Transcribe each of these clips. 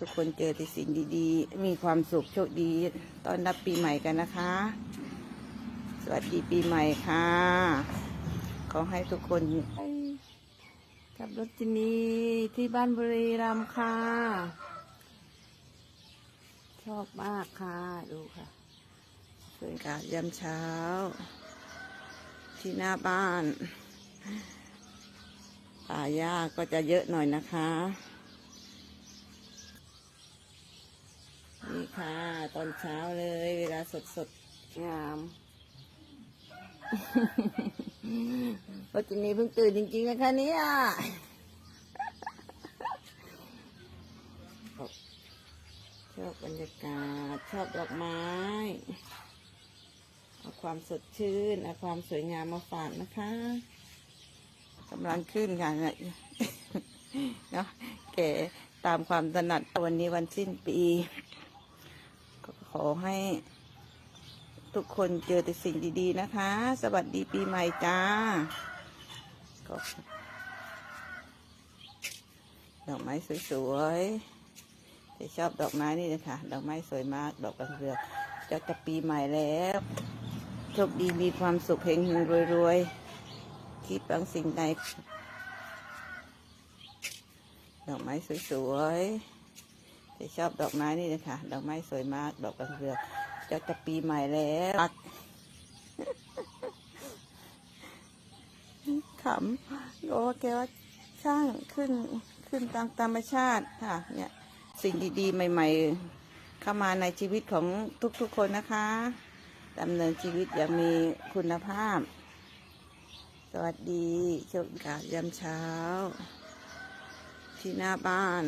ทุกคนเจอแต่สิ่งดีๆ มีความสุขโชคดีต้อนรับปีใหม่กันนะคะ สวัสดีปีใหม่ค่ะ ขอให้ทุกคนกับรถจินีที่บ้านบุรีรัมย์ค่ะ ชอบมากค่ะ ดูค่ะสวยกาศยามเช้า ที่หน้าบ้านป่าหญ้าก็จะเยอะหน่อยนะคะ นี่ ค่ะ ตอนเช้าเลย เวลาสดสดๆงามวัจินีเพิ่งตื่นจริงๆนะคะเนี่ยชอบบรรยากาศ ชอบดอกไม้เอาความสดชื่นเอาความสวยงามมาฝากนะคะกำลังขึ้นค่ะเนี่ยเนาะแก่ตามความถนัดวันนี้วันสิ้นปีก็ ขอให้ทุกคนเจอแต่สิ่งดีๆนะคะ สวัสดีปีใหม่จ้าดอกไม้สวยๆแต่ชอบดอกไม้นี่นะคะ ดอกไม้สวยมาก ดอกกระเรือจะจะปีใหม่แล้ว โชคดีมีความสุขเฮงเฮงรวยรวยๆคิดบางสิ่งใดดอกไม้สวยๆ แต่ชอบดอกไม้นี่นะคะดอกไม้สวยมาก ดอกกระเรือจะจะปีใหม่แล้วขำโอ้แกว่าช่างขึ้นขึ้นตามธรรมชาติค่ะ เนี่ย สิ่งดีๆ ใหม่ ๆ เข้ามาในชีวิตของทุกๆคนนะคะดำเนินชีวิตอย่างมีคุณภาพ สวัสดีโชคดียามเช้า ที่หน้าบ้าน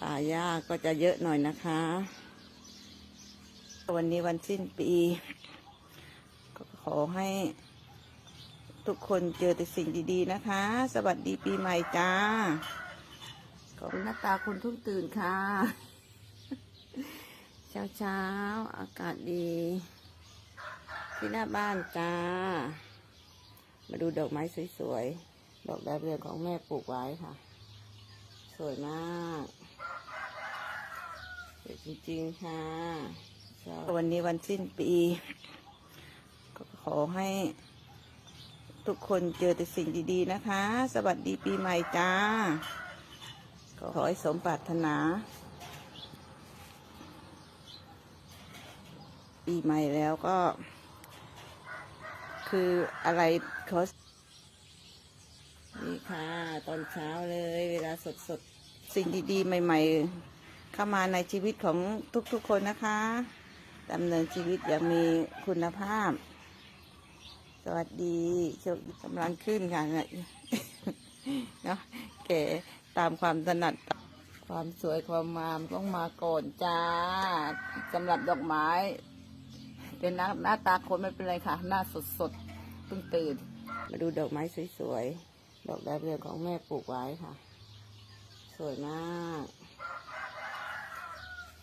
ป่าหญ้าก็จะเยอะหน่อยนะคะ วันนี้วันสิ้นปี ก็ขอให้ทุกคนเจอแต่สิ่งดีๆนะคะ สวัสดีปีใหม่จ้า ขอบคุณหน้าตาคุณทุกตื่นค่ะ เช้าเช้าๆอากาศดี ที่หน้าบ้านจ้า มาดูดอกไม้สวยๆ ดอกดาวเรืองของแม่ปลูกไว้ค่ะ สวยมาก วยจริงๆค่ะชอบวันนี้วันสิ้นปีก็ขอให้ทุกคนเจอแต่สิ่งดีๆนะคะ สวัสดีปีใหม่จ้า ขอให้สมปรารถนา ปีใหม่แล้วก็ คืออะไรเขานี่ค่ะ ตอนเช้าเลย เวลาสดสดๆสิ่งดีๆ ใหม่ ๆ เข้ามาในชีวิตของทุกๆคนนะคะดำเนินชีวิตอย่างมีคุณภาพ สวัสดีโชคกำลังขึ้นค่ะเนาะแก่ตามความถนัดความสวยความงามต้องมาก่อนจ้าสำหรับดอกไม้เป็นหน้าหน้าตาคนไม่เป็นไรค่ะ หน้าสดสดๆเพิ่งตื่น มาดูดอกไม้สวยๆ ดอกดาวเรืองของแม่ปลูกไว้ค่ะ สวยมาก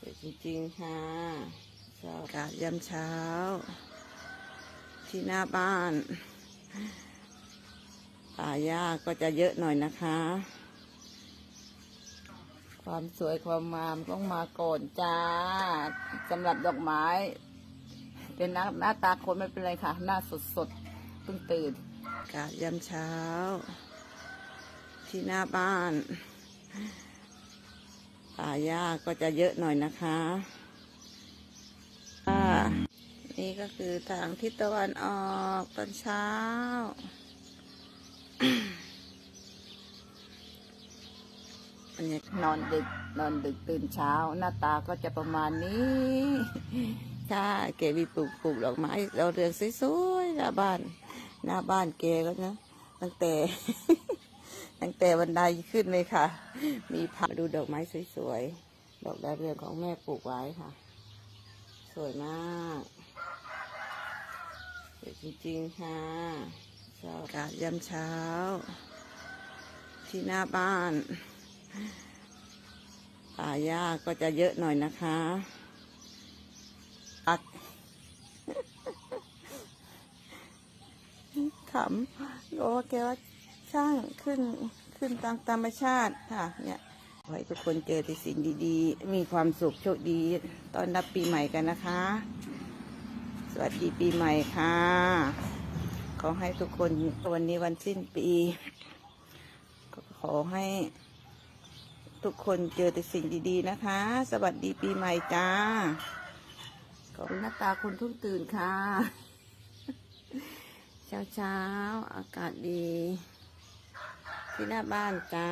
สวยจริงๆค่ะชอบอากาศยามเช้า ที่หน้าบ้านป่าหญ้าก็จะเยอะหน่อยนะคะ ความสวยความงามต้องมาก่อนจ้าสำหรับดอกไม้ เป็นหน้าหน้าตาคนไม่เป็นไรค่ะ หน้าสดสดๆเพิ่งตื่นอากาศยามเช้า ที่หน้าบ้าน ป่าหญ้าก็จะเยอะหน่อยนะคะนี่ก็คือทางทิศตะวันออกตอนเช้านนอนดึกนอนดึกตื่นเช้า หน้าตาก็จะประมาณนี้ค่ะเกมีปลูกปลูกดอกไม้เราเรืองสวยๆหน้าบ้าน หน้าบ้านเกก็นะ ตั้งแต่ ตั้งแต่บันไดขึ้นเลยค่ะ มีผักดูดอกไม้สวยๆ ดอกดาวเรืองของแม่ปลูกไว้ค่ะ สวยมากสวยจริงๆค่ะชอบอากาศยามเช้า ที่หน้าบ้านป่าหญ้าก็จะเยอะหน่อยนะคะอักขำโอ้แกว่าช่างขึ้น ขึ้นตามธรรมชาติค่ะ เนี่ยขอให้ทุกคนเจอแต่สิ่งดีๆ มีความสุขโชคดีตอนรับปีใหม่กันนะคะ สวัสดีปีใหม่ค่ะ ขอให้ทุกคนวันนี้วันสิ้นปี ขอให้ทุกคนเจอแต่สิ่งดีๆนะคะ สวัสดีปีใหม่จ้า ขอบคุณหน้าตาคุณทุกตื่นค่ะเช้าเช้าๆ อากาศดี ที่หน้าบ้านจ้า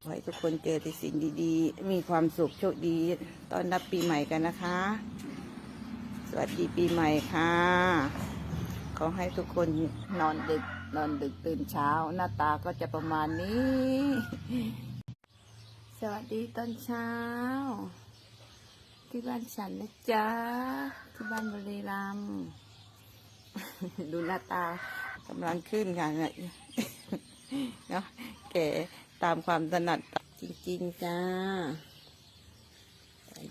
ขอให้ทุกคนเจอแต่สิ่งดีๆ มีความสุขโชคดีตอนรับปีใหม่กันนะคะ สวัสดีปีใหม่ค่ะ ขอให้ทุกคนนอนดึก นอนดึกตื่นเช้า หน้าตาก็จะประมาณนี้ สวัสดีตอนเช้า ที่บ้านฉันนะจ๊ะ ที่บ้านบริรัมดูหน้าตากำลังขึ้นค่ะ เนาะแก่ตามความถนัดจริง ๆ จ้า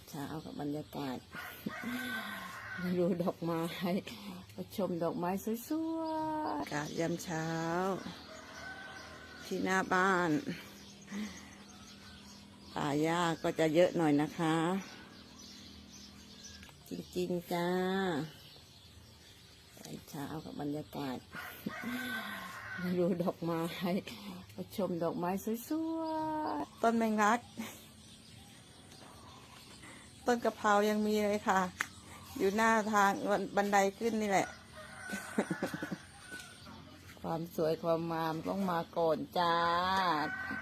เช้ากับบรรยากาศดูดอกไม้ชมดอกไม้สวยๆอากาศยามเช้า ที่หน้าบ้านป่าหญ้าก็จะเยอะหน่อยนะคะ จริง ๆ จ้าเช้ากับบรรยากาศ ดูดอกไม้มาชมดอกไม้สวยๆ ต้นแมงลัก ต้นกะเพรายังมีเลยค่ะ อยู่หน้าทางบันไดขึ้นนี่แหละ ความสวยความงามต้องมาก่อนจ้า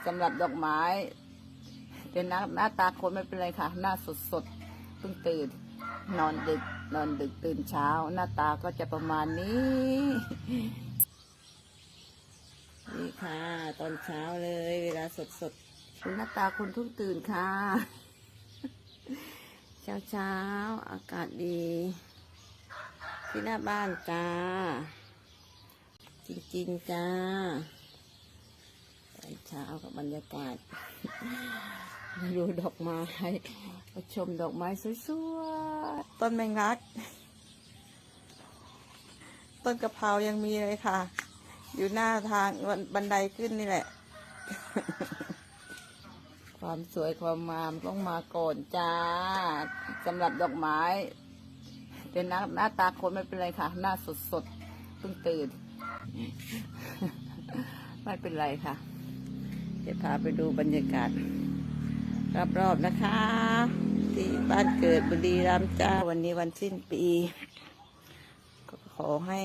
สำหรับดอกไม้เป็นหน้าหน้าตาคนไม่เป็นไรค่ะ หน้าสดสดๆเพิ่งตื่น นอนดึก นอนดึกตื่นเช้า หน้าตาก็จะประมาณนี้ นี่ค่ะ ตอนเช้าเลย เวลาสดสดหน้าตาคนทุกตื่นค่ะ เช้าเช้าอากาศดี ที่หน้าบ้านจ้า จริงๆจ้าตอนเช้ากับบรรยากาศดูดอกไม้ชมดอกไม้สวยๆต้นแมงลัก ต้นกะเพรายังมีเลยค่ะ อยู่หน้าทางบันไดขึ้นนี่แหละ ความสวยความงามต้องมาก่อนจ้าสำหรับดอกไม้เป็นหน้าหน้าตาคนไม่เป็นไรค่ะ หน้าสดสดๆเพิ่งตื่น ไม่เป็นไรค่ะ เดี๋ยวพาไปดูบรรยากาศรอบๆนะคะ ที่บ้านเกิดบุรีรัมย์จ้าวันนี้วันสิ้นปีก็ขอให้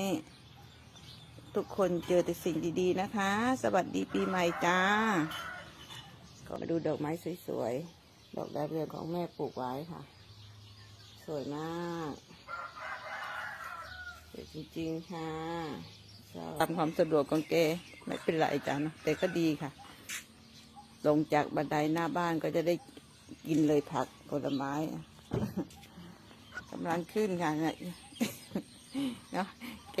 ทุกคนเจอแต่สิ่งดีๆนะคะ สวัสดีปีใหม่จ้า ก็มาดูดอกไม้สวยๆ ดอกดาวเรืองของแม่ปลูกไว้ค่ะ สวยมากสวยจริงๆค่ะตามความสะดวกของแกไม่เป็นไรจ้านะแต่ก็ดีค่ะ ลงจากบันไดหน้าบ้านก็จะได้กินเลยผักผลไม้กำลังขึ้นค่ะเนี่ยเนาะแก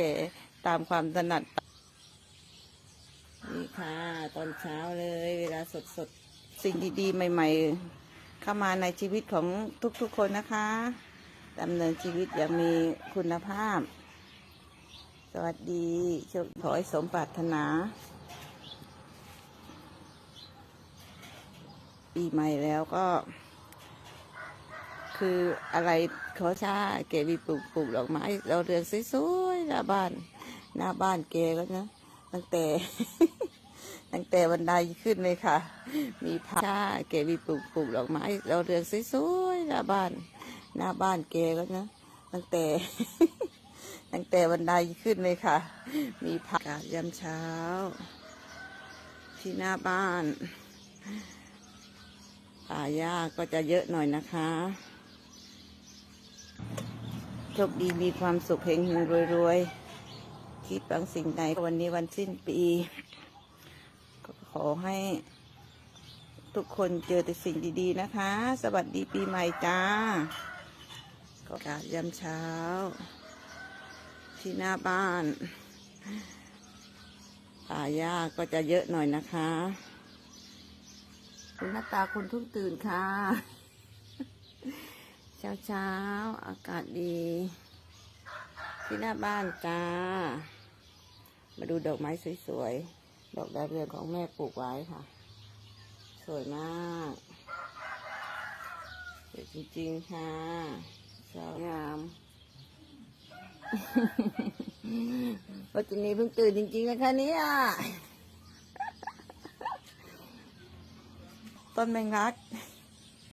ตามความถนัด นี่ค่ะ ตอนเช้าเลย เวลาสดสดสิ่งดีๆ ใหม่ ๆ เข้ามาในชีวิตของทุกๆคนนะคะดำเนินชีวิตอย่างมีคุณภาพ สวัสดีขอให้สมปรารถนา ปีใหม่แล้วก็ คืออะไรขอชาเกวีปลูกปลูกดอกไม้เราเรืองสวยๆหน้าบ้าน หน้าบ้านแกก็นะ ตั้งแต่ ตั้งแต่บันไดขึ้นเลยค่ะ มีพาชาเกวีปลูกปลูกดอกไม้เราเรืองสวยๆหน้าบ้าน หน้าบ้านแกก็นะ ตั้งแต่ ตั้งแต่บันไดขึ้นเลยค่ะ มีผักกายามเช้า ที่หน้าบ้านป่าหญ้าก็จะเยอะหน่อยนะคะโชคดีมีความสุขเฮงเฮงรวยรวยๆ คิดบางสิ่งใดวันนี้วันสิ้นปีก็ขอให้ทุกคนเจอแต่สิ่งดีๆนะคะ สวัสดีปีใหม่จ้าก็กาศยามเช้า ที่หน้าบ้านป่าหญ้าก็จะเยอะหน่อยนะคะ คุณหน้าตาคุณทุกตื่นค่ะ เช้าเช้าๆอากาศดี ที่หน้าบ้านจ้า มาดูดอกไม้สวยๆ ดอกดาวเรืองของแม่ปลูกไว้ค่ะ สวยมากสวยจริงๆค่ะสวยงามวัจนีเพิ่งตื่นจริงๆนะคะเนี่ยต้นแมงลัก